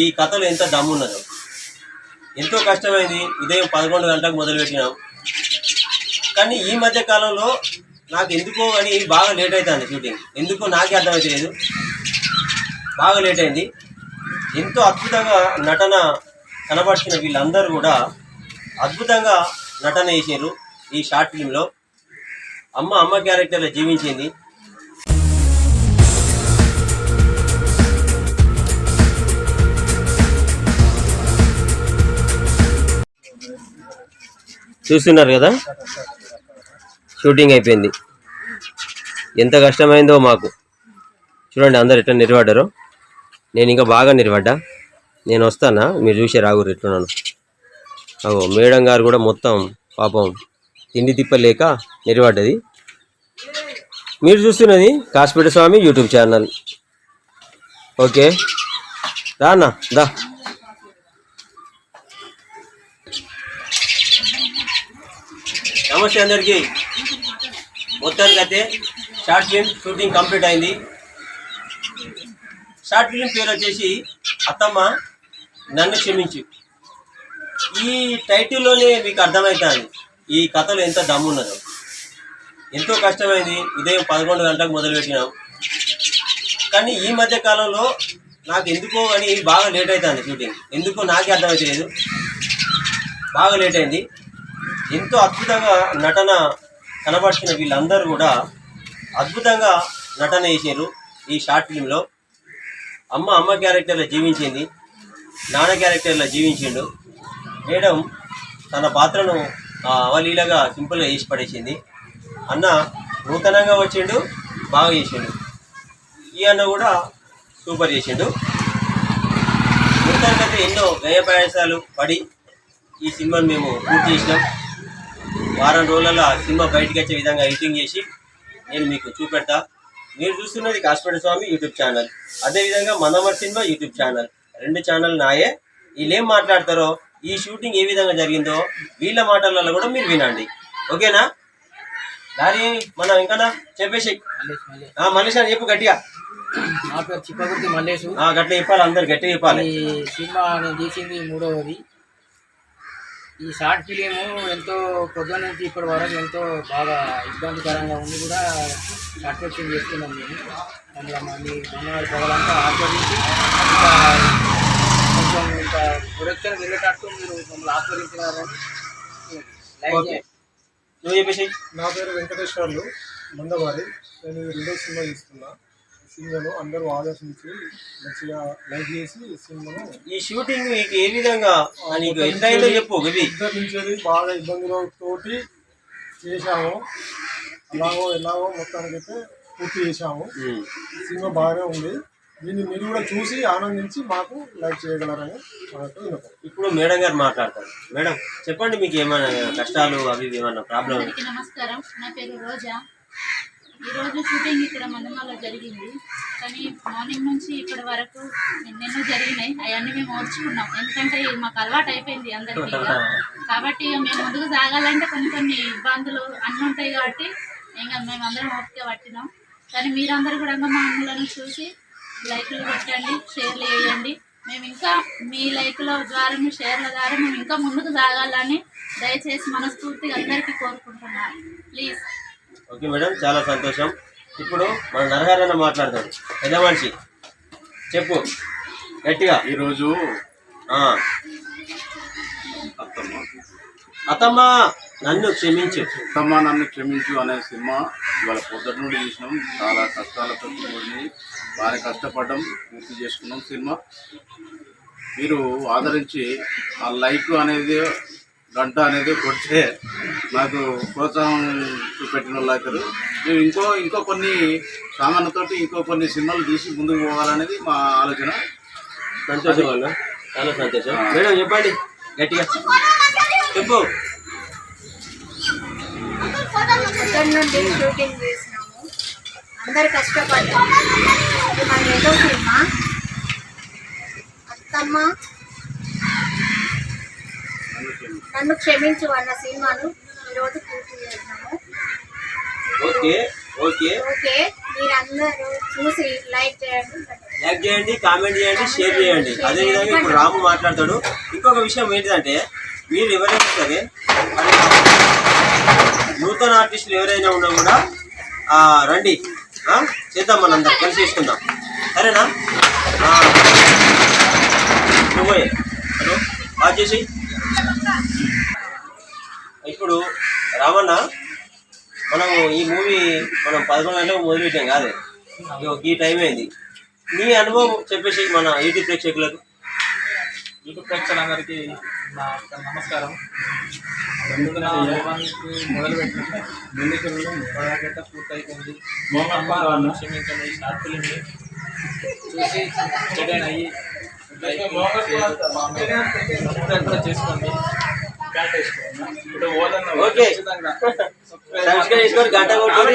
ఈ కథలో ఎంత దమ్మున్నదో ఎంతో కష్టమైంది. ఉదయం పదకొండు గంటలకు మొదలుపెట్టినాం. కానీ ఈ మధ్య కాలంలో నాకు ఎందుకో అని బాగా లేట్ అవుతుంది షూటింగ్. ఎందుకో నాకే అర్థమవుతలేదు బాగా లేట్ అయింది. ఎంతో అద్భుతంగా నటన కనబరిచిన వీళ్ళందరూ కూడా అద్భుతంగా నటన చేసారు ఈ షార్ట్ ఫిలింలో అమ్మ అమ్మ క్యారెక్టర్లో జీవించింది. చూస్తున్నారు కదా? షూటింగ్ అయిపోయింది. ఎంత కష్టమైందో మాకు. చూడండి అందరు ఎట్లా నిలబడ్డారో. నేను ఇంకా బాగా నిలబడ్డా. నేను వస్తానా? మీరు చూసే రాగురు ఎట్లున్నాను. అగో మేడం గారు కూడా మొత్తం పాపం తిండి తిప్పలేక నిలబడ్డది. మీరు చూస్తున్నది Kasipeta Swami YouTube channel. Okay. రానా దా. నమస్తే అందరికీ. మొత్తానికి అయితే షార్ట్ ఫిల్మ్ షూటింగ్ కంప్లీట్ అయింది. షార్ట్ ఫిల్మ్ పేరు వచ్చేసి అత్తమ్మ నన్ను క్షమించు. ఈ టైటిల్లోనే మీకు అర్థమవుతుంది ఈ కథలో ఎంత దమ్మున్నదో ఎంతో కష్టమైంది ఉదయం పదకొండు గంటలకు మొదలుపెట్టినాం. కానీ ఈ మధ్య కాలంలో నాకు ఎందుకో అని బాగా లేట్ అవుతుంది షూటింగ్. ఎందుకో నాకే అర్థమవుతలేదు బాగా లేట్ అయింది. ఎంతో అద్భుతంగా నటన కనబరిచిన వీళ్ళందరూ కూడా అద్భుతంగా నటన చేశారు ఈ షార్ట్ ఫిల్మ్లో. అమ్మ అమ్మ క్యారెక్టర్లో జీవించింది నాన్న క్యారెక్టర్లో జీవించిండు. మేడం తన పాత్రను ఆ, అవలీలగా సింపుల్గా చేసి పడేసింది. అన్న నూతనంగా వచ్చిండు బాగా చేసిండు. ఈ అన్న కూడా సూపర్ చేసిండు. మొత్తానికైతే ఎన్నో వ్యయ ప్రయాసాలు పడి ఈ సినిమాను మేము పూర్తి చేసినాం. వారం రోజులలో సినిమా బయటికి వచ్చే విధంగా ఎడిటింగ్ చేసి నేను మీకు చూపెడతా. మీరు చూస్తున్నది కాశ్మీర స్వామి యూట్యూబ్ ఛానల్. అదేవిధంగా మనమర్ సినిమా యూట్యూబ్ ఛానల్. రెండు ఛానల్ నాయే. వీళ్ళు ఏం మాట్లాడతారో ఈ షూటింగ్ ఏ విధంగా జరిగిందో వీళ్ళ మాటలలో కూడా మీరు వినండి. ఓకేనా? దాని మనం ఇంకా చెప్పేసి. మల్లేష్ అని చెప్పు గట్టిగా. నా పేరు చిప్పగుర్తి మల్లేషు. చెప్పాలి అందరు గట్టిగా చెప్పాలి. సినిమా నేను తీసింది మూడవది. ఈ షార్ట్ ఫిలిం ఎంతో పొద్దున నుంచి ఇప్పటి వరకు ఎంతో బాగా ఇబ్బందికరంగా ఉండి కూడా సక్సెస్ఫుల్ చేసుకున్నాం మేము. అందులో మళ్ళీ ధన్యవాదాలు ప్రజలంతా ఆస్వాదించి ఇంకా కొంచెం ఇంకా ప్రొడక్షన్ వెళ్ళేటట్టు మీరు మమ్మల్ని ఓకే. నువ్వు చెప్పేసి నా పేరు వెంకటేశ్వర్లు మందవారి. నేను రెండో సినిమా తీస్తున్నా ఈ సినిమాను అందరూ ఆలోచించి మంచిగా లైక్ చేసి ఈ సినిమాను ఈ షూటింగ్ నీకు ఏ విధంగా నీకు ఎంత అయిందో చెప్పు ఇద్దరు నుంచి బాగా ఇబ్బందులతోటి చేశాము. అలాగో ఎలాగో మొత్తానికైతే పూర్తి చేశాము. సినిమా బాగానే ఉంది. దీన్ని మీరు కూడా చూసి ఆనందించి మాకు లైక్ చేయగలరని మనకు ఇప్పుడు మేడం గారు మాట్లాడతారు. మేడం చెప్పండి మీకు ఏమైనా కష్టాలు అవి ఏమైనా ప్రాబ్లం నమస్కారం. నా పేరు రోజా. ఈరోజు షూటింగ్ ఇక్కడ మందమాలో జరిగింది. కానీ మార్నింగ్ నుంచి ఇప్పటి వరకు ఎన్నెన్నో జరిగినాయి. అవన్నీ మేము ఓర్చుకున్నాం. ఎందుకంటే మాకు అలవాటు అయిపోయింది అందరికీ. కాబట్టి మేము ముందుకు సాగాలంటే కొన్ని కొన్ని ఇబ్బందులు అన్నీ ఉంటాయి కాబట్టి ఇంకా మేము అందరం ఓపిక పట్టినాం. కానీ మీరందరూ కూడా మా అన్నులను చూసి లైక్లు కొట్టండి షేర్లు వేయండి. మేము ఇంకా మీ లైక్ల ద్వారా మీ షేర్ల ద్వారా మేము ఇంకా ముందుకు సాగాలని దయచేసి మనస్ఫూర్తిగా అందరికీ కోరుకుంటున్నాను. ప్లీజ్ ఓకే మేడం చాలా సంతోషం. ఇప్పుడు మన నరహరన్న మాట్లాడతాడు. పెద్ద మనిషి. చెప్పు. గట్టిగా. ఈరోజు అత్తమ్మ. అత్తమ్మ నన్ను క్షమించు. అత్తమ్మ నన్ను క్షమించు అనే సినిమా ఇవాళ పొద్దుట నుండి చూసినాం. చాలా కష్టాలతో కూడి బాగా కష్టపడ్డం పూర్తి చేసుకున్నాం సినిమా. మీరు ఆదరించి ఆ లైక్ అనేది గంట అనేది కొడితే నాకు ప్రోత్సాహం చూపెట్టిన వాళ్ళు మేము ఇంకో ఇంకో కొన్ని సామాన్లతోటి ఇంకో కొన్ని సినిమాలు తీసి ముందుకు పోవాలనేది మా ఆలోచన. సంతోషం అన్న. చాలా సంతోషం. మేడం చెప్పండి. గట్టిగా. చెప్పు. ఇక్కడ నుండి షూటింగ్ చేసినాము అందరు కష్టపడ్డాము మన ఏదో సినిమా. అత్తమ్మ నన్ను క్షమించు అన్న సినిమాను ఈరోజు పూర్తి చేసినాము ఓకే ఓకే. ఓకే మీరందరూ చూసి లైక్ చేయండి. లైక్ చేయండి కామెంట్ చేయండి షేర్ చేయండి. అదేవిధంగా ఇప్పుడు రాము మాట్లాడతాడు. ఇంకొక విషయం ఏంటిదంటే మీరు ఎవరైనా సరే నూతన ఆర్టిస్టులు ఎవరైనా ఉన్నా కూడా రండి. చేద్దాం మనందరం కలిసి చేసుకుందాం. సరేనా? నువ్వే. హలో బాగా చేసి ఇప్పుడు రామన్న మనము ఈ మూవీ మనం పదకొండు గంటలకు మొదలుపెట్టాం కాదే? ఈ టైం అయింది. నీ అనుభవం చెప్పేసి మన యూట్యూబ్ ప్రేక్షకులకు. యూట్యూబ్ ప్రేక్షకులందరికీ నా నమస్కారం. ముందుగా మొదలు పెట్టిన ఇప్పటిదాకైతే పూర్తయిపోయింది. క్షమించండి ఈ షార్ట్ ఫిలింని చూసి ఎంటర్టైన్ అయ్యి కూడా చేసుకోండి. ఓకే. చేసుకొని గంట కొట్టుకొని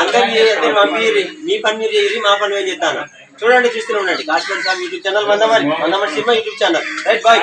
అందరికి పంపిరి మీ పని మీరు చేయరి మా పని మేము చేస్తాను. చూడండి చూస్తూనే ఉండండి. Kashmir sir YouTube channel Mandamarri Mandamarri cinema YouTube channel right bye.